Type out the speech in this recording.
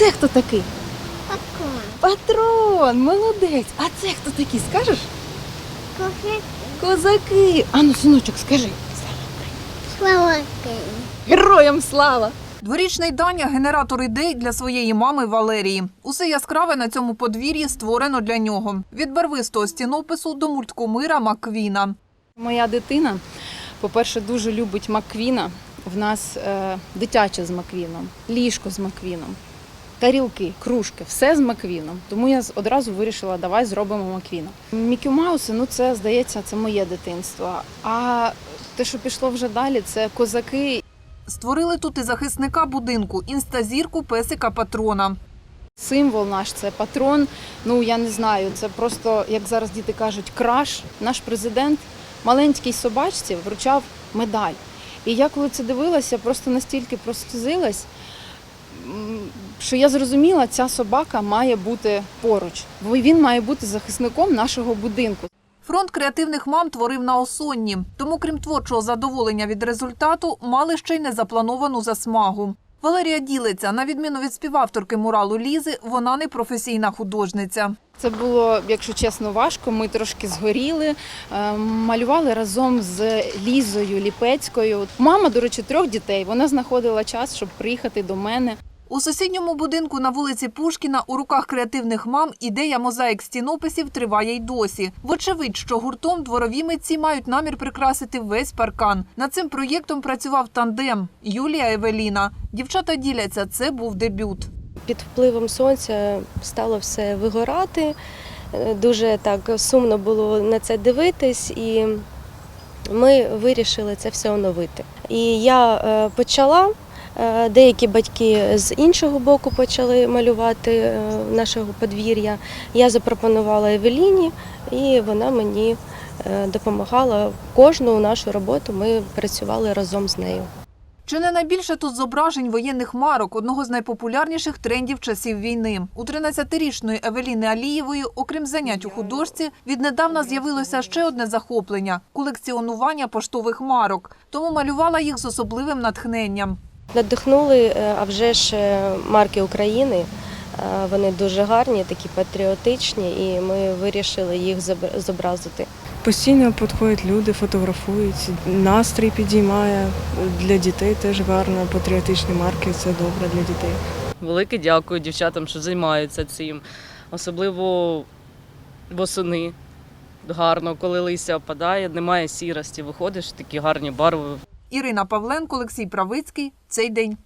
це хто такий? Пакун. Патрон, молодець. А це хто такий, скажеш? Кофе. Козаки. Ану, синочок, скажи. Слава Україні. Героям слава! Дворічний Даня генератор ідей для своєї мами Валерії. Усе яскраве на цьому подвір'ї створено для нього. Від барвистого стінопису до мульткомира Маквіна. Моя дитина, по-перше, дуже любить Маквіна. В нас е, дитяче з Маквіном, ліжко з Маквіном, тарілки, кружки, все з Маквіном. Тому я одразу вирішила, давай зробимо Маквіна. Мікі Мауси, ну це здається, це моє дитинство. А те, що пішло вже далі, це козаки. Створили тут і захисника будинку, інстазірку песика патрона. Символ наш це патрон. Ну я не знаю, це просто, як зараз діти кажуть, краш. Наш президент маленькій собачці вручав медаль. І я коли це дивилася, просто настільки прослізилась, що я зрозуміла, ця собака має бути поруч. Бо він має бути захисником нашого будинку. Фронт креативних мам творив на осонні. Тому, крім творчого задоволення від результату, мали ще й незаплановану засмагу. Валерія ділиться, на відміну від співавторки муралу Лізи, вона не професійна художниця. Це було, якщо чесно, важко. Ми трошки згоріли, е, малювали разом з Лізою Ліпецькою. Мама, до речі, трьох дітей. Вона знаходила час, щоб приїхати до мене. У сусідньому будинку на вулиці Пушкіна у руках креативних мам ідея мозаїк стінописів триває й досі. Вочевидь, що гуртом дворові митці мають намір прикрасити весь паркан. Над цим проєктом працював тандем Юлія Евеліна. Дівчата діляться, це був дебют. Під впливом сонця стало все вигорати. Е, Дуже так сумно було на це дивитись, і ми вирішили це все оновити. І я е, почала. Е, Деякі батьки з іншого боку почали малювати е, нашого подвір'я. Я запропонувала Евеліні, і вона мені е, допомагала. Кожну нашу роботу ми працювали разом з нею. Чи не найбільше тут зображень воєнних марок, одного з найпопулярніших трендів часів війни. У 13-річної Евеліни Алієвої, окрім занять у художці, віднедавна з'явилося ще одне захоплення колекціонування поштових марок. Тому малювала їх з особливим натхненням. Надихнули, е, а вже ж е, марки України. Е, Вони дуже гарні, такі патріотичні, і ми вирішили їх зобразити. Постійно підходять люди, фотографують, настрій підіймає. Для дітей теж гарно, патріотичні марки це добре для дітей. Велике дякую дівчатам, що займаються цим. Особливо восени. Гарно, коли листя опадає, немає сірості, виходиш, такі гарні барви. Ірина Павленко, Олексій Правицький. Цей день.